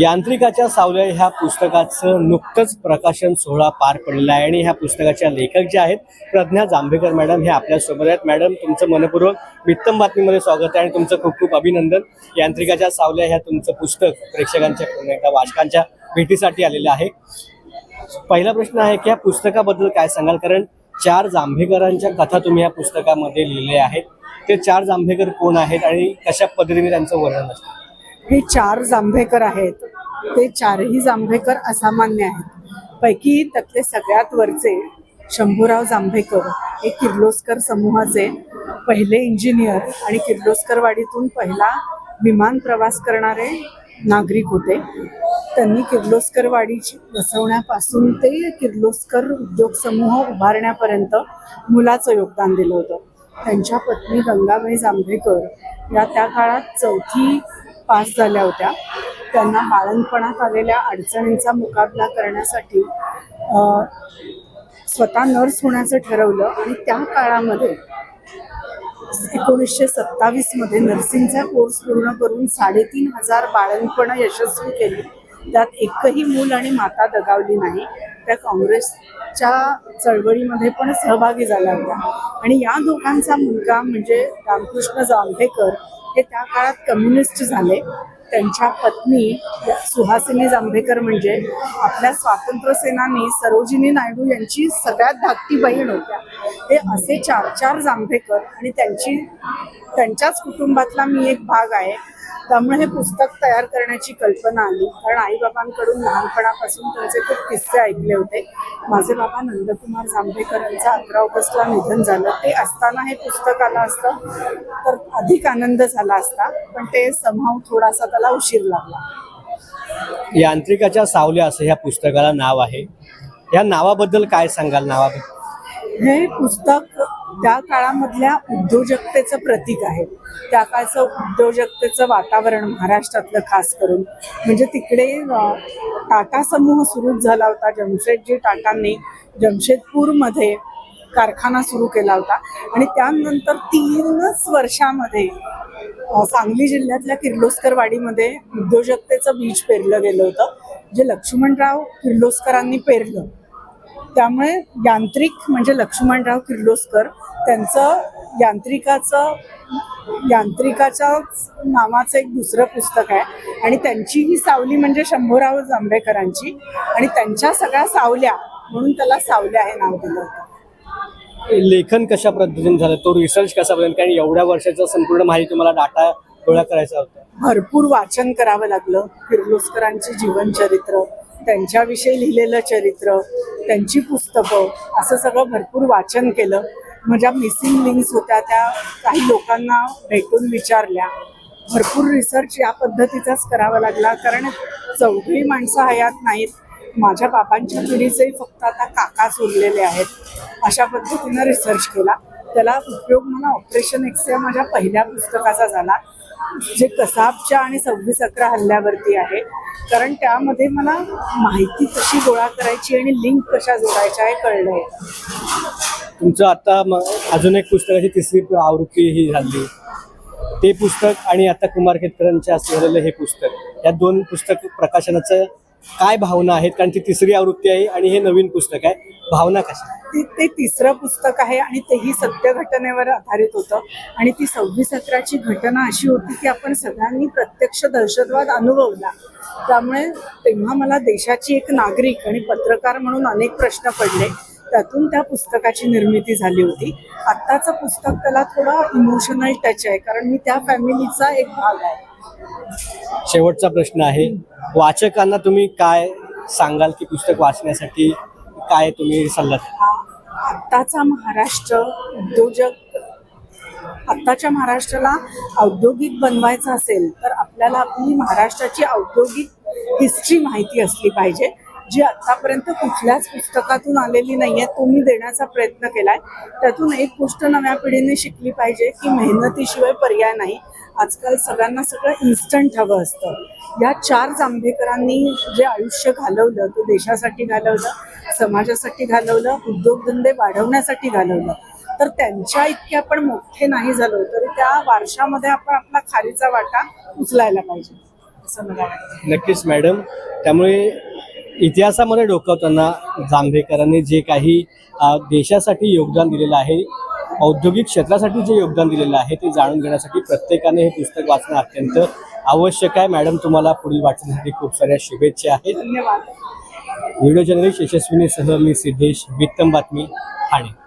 यांत्रिकाच्या सावल्या ह्या पुस्तकाचं नुकतंच प्रकाशन सोहळा पार पडलेला आहे. आणि ह्या पुस्तकाच्या लेखक जे आहेत प्रज्ञा जांभेकर मॅडम हे आपल्यासोबत आहेत. मॅडम तुमचं मनपूर्वक वित्तम बातमीमध्ये स्वागत आहे आणि तुमचं खूप खूप अभिनंदन. यांत्रिकाच्या सावल्या ह्या तुमचं पुस्तक प्रेक्षकांच्या पुन्हा एकदा वाचकांच्या भेटीसाठी आलेलं आहे. पहिला प्रश्न आहे की या पुस्तकाबद्दल काय सांगाल? कारण चार जांभेकरांच्या कथा तुम्ही या पुस्तकामध्ये लिहिल्या आहेत. ते चार जांभेकर कोण आहेत आणि कशा पद्धतीने त्यांचं वर्णन असतं? हे चार जांभेकर आहेत. ते चारही जांभेकर असामान्य आहेत. पैकी त्यातले सगळ्यात वरचे शंभूराव जांभेकर हे किर्लोस्कर समूहाचे पहिले इंजिनियर आणि किर्लोस्करवाडीतून पहिला विमान प्रवास करणारे नागरिक होते. त्यांनी किर्लोस्करवाडी बसवण्यापासून ते किर्लोस्कर उद्योग समूह उभारण्यापर्यंत मुलाचं योगदान दिलं होतं. त्यांच्या पत्नी गंगाबाई जांभेकर या त्या काळात चौथी पास झाल्या होत्या. त्यांना बाळणपणात आलेल्या अडचणींचा मुकाबला करण्यासाठी स्वतः नर्स होण्याचं ठरवलं आणि त्या काळामध्ये एकोणीसशे सत्तावीसमध्ये नर्सिंगचा कोर्स पूर्ण करून साडेतीन हजार बाळणपणं यशस्वी केली. त्यात एकही मूल आणि माता दगावली नाही. त्या काँग्रेसच्या चळवळीमध्ये पण सहभागी झाल्या होत्या. आणि या दोघांचा मुलगा म्हणजे रामकृष्ण जांभेकर हे त्या काळात कम्युनिस्ट झाले. त्यांच्या पत्नी सुहासिनी जांभेकर म्हणजे आपल्या स्वातंत्र्य सेनानी सरोजिनी नायडू यांची सगळ्यात धाकटी बहीण होत्या. हे असे चार चार जांभेकर आणि त्यांची त्यांच्याच कुटुंबातला मी एक भाग आहे. त्यामुळे हे पुस्तक तयार करण्याची कल्पना आली. कारण आईबाबांकडून लहानपणापासून त्यांचे खूप किस्से ऐकले होते. माझे बाबा नंदकुमार जांभेकर यांचं अकरा ऑगस्टला निधन झालं. ते असताना हे पुस्तक आलं असतं तर अधिक आनंद झाला असता पण ते समहाव थोडासा त्याला उशीर लागला. यांत्रिकाच्या सावल्या असं ह्या पुस्तकाला नाव आहे. या नावाबद्दल काय सांगाल नावाबद्दल? हे पुस्तक त्या काळामधल्या उद्योजकतेचं प्रतीक आहे. त्या काळचं उद्योजकतेचं वातावरण महाराष्ट्रातलं खास करून. म्हणजे तिकडे टाटा समूह सुरू झाला होता. जमशेदजी टाटांनी जमशेदपूरमध्ये कारखाना सुरू केला होता. आणि त्यानंतर तीनच वर्षामध्ये सांगली जिल्ह्यातल्या किर्लोस्करवाडीमध्ये उद्योजकतेचं बीज पेरलं गेलं होतं. जे लक्ष्मणराव किर्लोस्करांनी पेरलं. त्यामुळे यांत्रिक म्हणजे लक्ष्मणराव किर्लोस्कर त्यांचं यांत्रिकाचं यांत्रिकाच्या नावाचं एक दुसरं पुस्तक आहे. आणि त्यांची ही सावली म्हणजे शंभूराव जांभेकरांची. आणि त्यांच्या सगळ्या सावल्या म्हणून त्याला सावल्या हे नाव दिलं होतं. लेखन कशा पद्धतीने झालं? तो रिसर्च कसा पद्धतीने कारण एवढ्या वर्षाचा संपूर्ण माहिती तुम्हाला डाटा गोळा करायचा होता. भरपूर वाचन करावं लागलं. किर्लोस्करांचे जीवनचरित्र त्यांच्याविषयी लिहिलेलं चरित्र त्यांची पुस्तकं असं सगळं भरपूर वाचन केलं. माझ्या मिसिंग लिंक्स होत्या त्या काही लोकांना भेटून विचारल्या. भरपूर रिसर्च या पद्धतीचाच करावा लागला कारण चौघी माणसं हयात नाहीत. माझ्या बाबांच्या पिढीचे फक्त आता काकाच उरलेले आहेत. अशा पद्धतीनं रिसर्च केला. त्याला उपयोग मला ऑपरेशन एक्स या माझ्या पहिल्या पुस्तकाचा झाला. जे कसाबच्या आणि सव्वीस अकरा हल्ल्यावरती आहे कारण त्यामध्ये मला माहिती कशी गोळा करायची आणि लिंक कशा जोडायच्या हे कळलंय. तुमचं आता अजून एक पुस्तकाची तिसरी आवृत्ती ही झाली. ते पुस्तक आणि आता कुमार खेतकरांच्या असलेलं हे पुस्तक या दोन पुस्तक प्रकाशनाचं काय भावना आहेत? कारण ती तिसरी आवृत्ती आहे आणि हे नवीन पुस्तक आहे. भावना कशा ते ते तिसरं पुस्तक आहे आणि तेही सत्य घटनेवर आधारित होतं. आणि ती सव्वीस अकराची घटना अशी होती की आपण सगळ्यांनी प्रत्यक्ष दहशतवाद अनुभवला. त्यामुळे तेव्हा मला देशाची एक नागरिक आणि पत्रकार म्हणून अनेक प्रश्न पडले. त्यातून त्या पुस्तकाची निर्मिती झाली होती. आत्ताचं पुस्तक त्याला थोडा इमोशनल टच आहे कारण मी त्या फॅमिलीचा एक भाग आहे. शेवटचा प्रश्न आहे. वाचकांना तुम्ही काय सांगाल की पुस्तक वाचण्यासाठी काय तुम्ही सल्ला आत्ताचा महाराष्ट्र उद्योजक आत्ताच्या महाराष्ट्राला औद्योगिक बनवायचं असेल तर आपल्याला आपली महाराष्ट्राची औद्योगिक हिस्ट्री माहिती असली पाहिजे जी आत्तापर्यंत कुठल्याच पुस्तकातून आलेली नाही आहे तो मी देण्याचा प्रयत्न केला आहे त्यातून एक गोष्ट नव्या पिढीने शिकली पाहिजे की मेहनतीशिवाय पर्याय नाही. आजकाल सगळ्यांना सगळं इन्स्टंट हवं असतं. या चार जांभेकरांनी जे आयुष्य घालवलं ते देशासाठी घालवलं समाजासाठी घालवलं उद्योगधंदे वाढवण्यासाठी घालवलं तर त्यांच्या इतके आपण मोठे नाही झालो तरी त्या वारशामध्ये आपण आपला खारीचा वाटा उचलायला पाहिजे असं मला वाटतं. नक्कीच मॅडम. त्यामुळे इतिहासामध्ये डोकावताना जांभेकरांनी जे काही देशासाठी योगदान दिलेलं आहे औद्योगिक क्षेत्रासाठी जे योगदान दिलेलं आहे ते जाणून घेण्यासाठी प्रत्येकाने हे पुस्तक वाचणं अत्यंत आवश्यक आहे. मॅडम तुम्हाला पुढील वाचण्यासाठी खूप साऱ्या शुभेच्छा आहेत. धन्यवाद. व्हिडिओ जर्नलिस्ट यशस्विनीसह मी सिद्धेश वित्तम बातमी ठाणे.